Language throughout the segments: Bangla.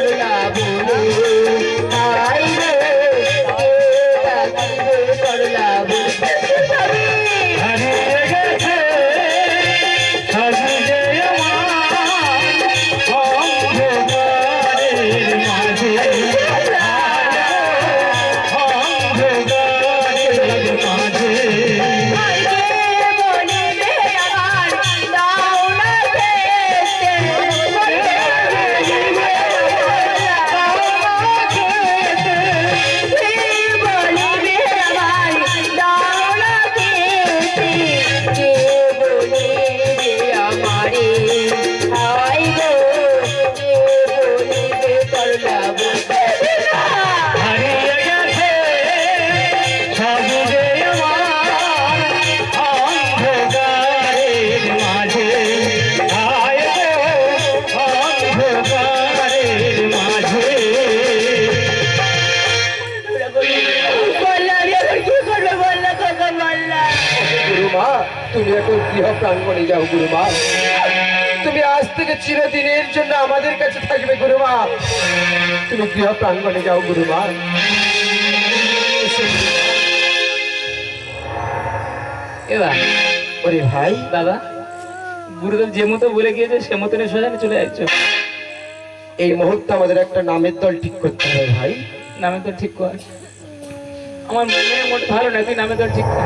আল্লাহ বলে তুমি এখন গৃহ প্রাঙ্গণে যাও গুরুমা। তুমি আজ থেকে চিরদিনের জন্য আমাদের কাছে থাকবে গুরুমা। তুমি গৃহ প্রাঙ্গণে যাও গুরুমা। এবার? ওরে ভাই। দাদা গুরুদেব যে মতো বলে গিয়েছে সে মতনই সোজা চলে যাচ্ছ। এই মুহূর্তে আমাদের একটা নামের দল ঠিক করতে হবে ভাই। নামে তো ঠিক কর। আমার মনে মোট ভালো না তুই নামের দল ঠিক কর।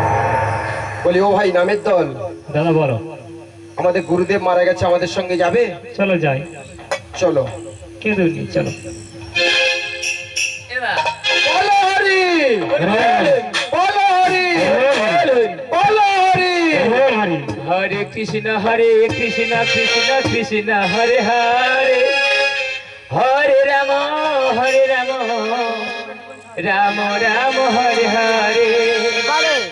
বলি ও ভাই নামের দল? দাদা বলো। আমাদের গুরুদেব মারা গেছে আমাদের সঙ্গে যাবে? চলো যাই। চলো। কে চলো। এবার বলো হরি! বলো হরি! বলো হরি হরি। হরে কৃষ্ণ হরে কৃষ্ণ কৃষ্ণ কৃষ্ণ হরে হরে। হরে রাম হরে রাম। রাম রাম হরে হরে।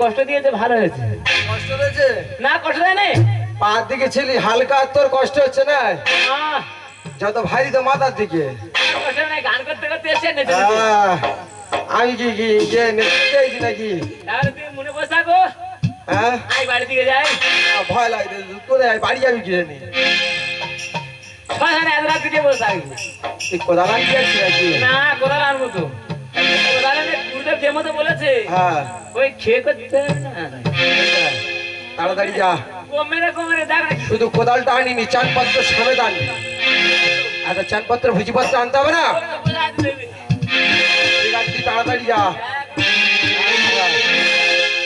কষ্ট দিয়েছে ভালো হয়েছে। কষ্ট হয়েছে? না কষ্ট দেয় পা দিকে ছিলি হালকা তোর কষ্ট হচ্ছে না? যত ভারী তো মাথার দিকে। কষ্ট নাই গান করতে করতে এসে আমি কি কি ইয়ে নেচে চাইছি নাকি? মনে বসে থাকো হ্যাঁ? বাড়ি দিকে যাই। ভয় লাগছে কোথায় বাড়ি যাবি কি জানি? এত রাত দিকে বসে থাকবি। কোথা নাকি? না কোদাল আনব তো। কোদাল গুরুদেব যে মতো বলেছে হ্যাঁ। ওই খেয়ে করতে তাড়াতাড়ি যা। দেখ শুধু কোদালটা আনিনি চানপত্র সমেত আচ্ছা চানপত্র ভুজিপত্র আনতে হবে না? তাড়াতাড়ি যা।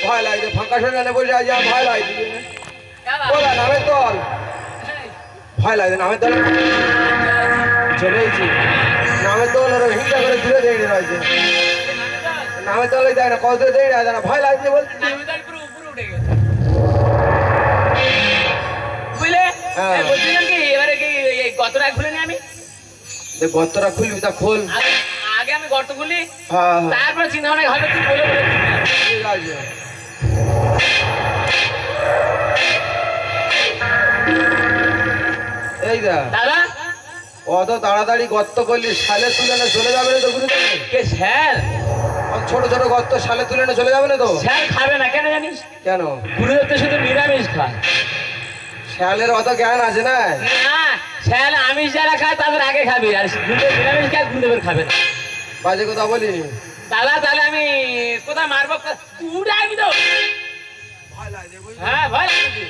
ভয় লাগছে ফাঁকা সঙ্গে বলে যা ভয় লাগছে দল। ভয় লাগছে নামের দল চলে এসেছি। নামের দল ওরা হিংসা করে দূরে দেখে রয়েছে নামের দলে দেয় না কত যায় না ভয় লাগছে বলছি বুঝলে। বলছিলাম কি এবারে কি এই গতটা খুলে নি আমি? যে খুলবি তা খোল। আগে- আগে আমি গর্ত খুলি চিন্তা ভাবনা হবে তুই বলে বলে ঠিক আছে। এই দা দাদা? অত তাড়াতাড়ি গর্ত করলি সালে তুলে চলে যাবে না তো গুরু কে স্যার? ছোট ছোট গর্ত সালে তুলে চলে যাবে না তো? স্যার খাবে না কেন জানিস? কেন? গুরুদেব তো শুধু নিরামিষ খায়। শ্যালের অত জ্ঞান আছে না? স্যার আমিষ যারা খায় তাদের আগে খাবি। আর নিরামিষ খায় গুরুদেবের খাবে না। বাজে কথা বলি দাদা তাহলে আমি কোথায় মারবো? তুই আমি তো হ্যাঁ ভয় লাগছে।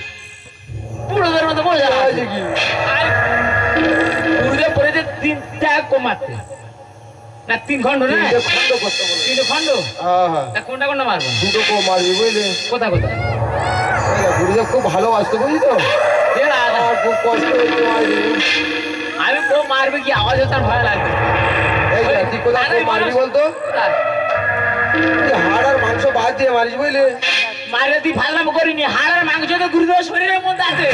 পুরোদের মতো বলে যাওয়া কি? আর গুরুদেব বলেছে তিনটা কমাতে। না তিন খণ্ড না? খন্ড করতে বলে। তিনটে হ্যাঁ হ্যাঁ। কোনটা কোনটা মারবো? দুটো কো মারবি বুঝলি? কোথা কোথা ওই গুরুদেব খুব ভালোবাসতো বুঝলি তো? খুব কষ্ট আমি মারবে কি? আওয়াজ আর ভয় লাগবে। এই তুই কোথায় মারবি বলতো? হাড় আর মাংস বাদ দিয়ে মারিস বুঝলি? মারবে তুই ফালনাম করিনি। হাড় আর মাংস তো গুরুদেব শরীরের মধ্যে আছে।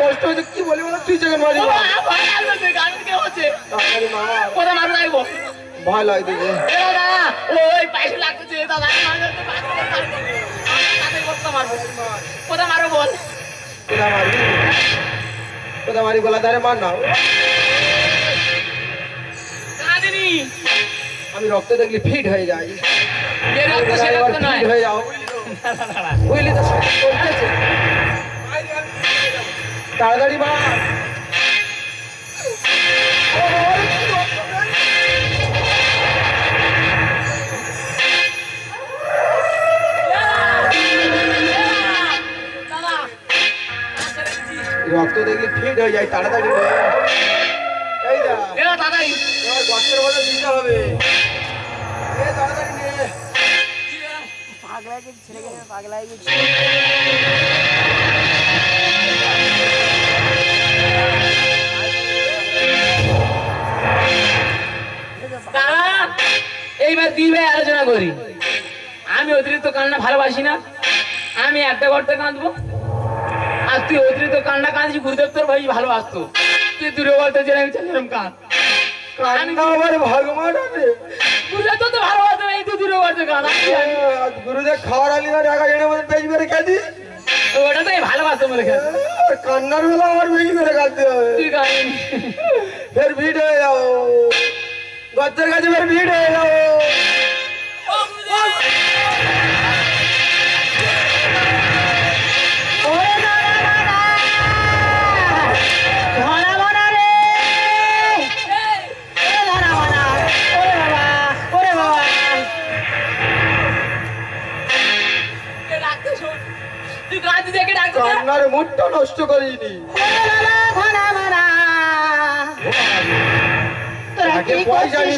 কষ্ট হচ্ছে কি বলি বলো? তুই যখন মারিস ও, আ, ভয় লাগবে তুই, গান কে হচ্ছে? তাড়াতাড়ি মার। কোথা মারবো ভয় দাদা ওই লাগতেছে দাদা কোথা বল। মারবি? মারি গলা ধারে মার না। আমি রক্ত দেখলি ফিট হয়ে যাই। ফিট হয়ে যাও। বুঝলি তো তাড়াতাড়ি মার। যায় তাড়াতাড়ি এই দাদাই গর্তের মধ্যে দিতে হবে। এ তাড়াতাড়ি নে। দাদা এইবার দুই ভাই আলোচনা করি। আমি অতিরিক্ত কান্না ভালোবাসি না। আমি একটা করতে কাঁদবো। আর তুই অতিরিক্ত কান্না কাঁদছি গুরুদেব তোর ভাই ভালোবাসতো। তুই দূরে বলতে যে আমি চললাম কান। কান্না আমার ভগবান হবে। গুরুদেব তো তো ভালোবাসতো এই তুই দূরে বলতে কান গুরুদেব খাওয়ার আলি না টাকা জেনে মধ্যে পেজ ওটা তো ভালোবাসতো বলে খেতে কান্নার বেলা আমার বেশি করে কাঁদতে হবে তুই ফের ভিড় হয়ে যাও গর্তের কাছে ফের ভিড় হয়ে যাও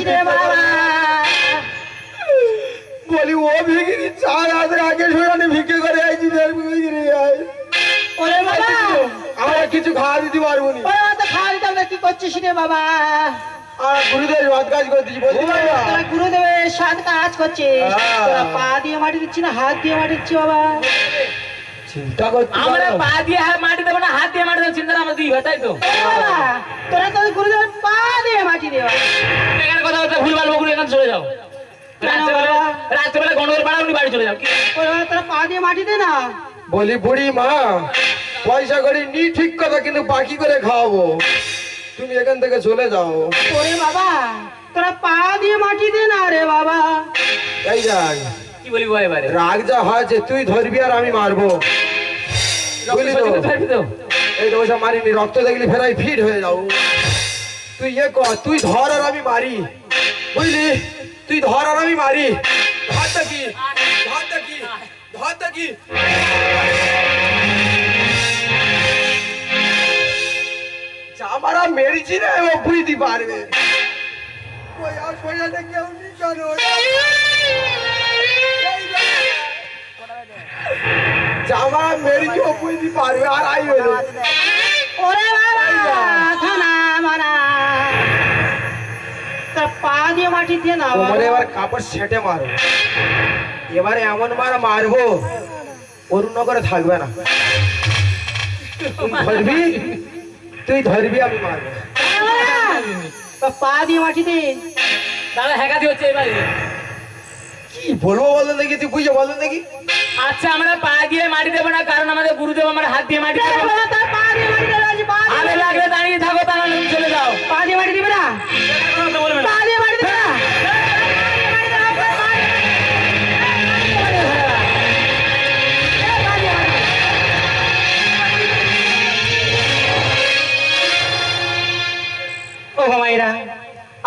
রে হবে বাবা? বলি ও ভিগিরি চার হাতের আগে শোনানি ভিক্ষে করে আইছি ভিগিরি আমরা কিছু খাওয়া দিতে পারব নি। খাওয়া দিতাম না কি করছিস রে বাবা? আর গুরুদেব রথ কাজ করে দিচ্ছি বলতে পারবা তোরা গুরুদেবের সাথে কাজ করছিস। পা দিয়ে মাটি দিচ্ছি না হাত দিয়ে মাটি দিচ্ছি বাবা? আমরা? পা দিয়ে হাত মাটি দেবো না হাত দিয়ে মাটি দেবো চিন্তা আমরা দুই তাই তো? তোরা তো গুরুদেবের পা দিয়ে মাটি দেওয়া। এখানে কথা বলতে ভুল ভালো বকুল এখানে চলে যাও। রাত্রেবেলা বাবা? রাত্রেবেলা গন্ডগোল পাড়া উনি বাড়ি চলে যাও। তোরা পা দিয়ে মাটি দে না। বলি বুড়ি মা পয়সা করে নি ঠিক কথা কিন্তু বাকি করে খাওয়াবো। তুমি এখান থেকে চলে যাও। ওরে বাবা তোরা পা দিয়ে মাটি দে না রে বাবা। এই যাক কি বলি এবারে? রাগ যা হয়েছে তুই ধরবি আর আমি মারবো। বুঝলি তো? এই মারিনি রক্ত দেখলি ফেরাই ফিট হয়ে যাও। তুই ইয়ে কর তুই ধর আর আমি মারি। বুঝলি? তুই ধর আর আমি মারি। ধরটা কি? ধরটা কি? ধরটা কি? মেরেছি না ও বুঝতে পারবে। ওই আর কেউ নি কেন? চামারা মেরেছি ও বুঝতে পারবে আর আই হইল ওরে বাবা থানা মানা তোরা পা দিয়ে মাটি দে না বাবা এবার কাপড় সেটে মারো। এবারে এমন মার মারবো অরুণ থাকবে না। তুই ধরবি? তুই ধরবি আমি মারবো। পা দিয়ে মাটি দে। দাদা হ্যাকাতি হচ্ছে এবারে। কি বলব বলতো দেখি তুই বুঝে বলতো দেখি। আচ্ছা আমরা পা দিয়ে মাটি দেবো না কারণ আমাদের গুরুদেব আমার হাত দিয়ে মাটি দেবো আরে লাগলে দাঁড়িয়ে থাকো তা নাহলে তুমি চলে যাও। পা দিয়ে মাটি দিবে না? পা দিয়ে মাটি দিবে না?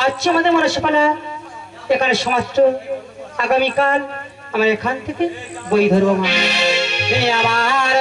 আজকে আমাদের মনসপালা এখানে সমাপ্ত। আগামীকাল আমরা এখান থেকে বই ধরবো মা আমার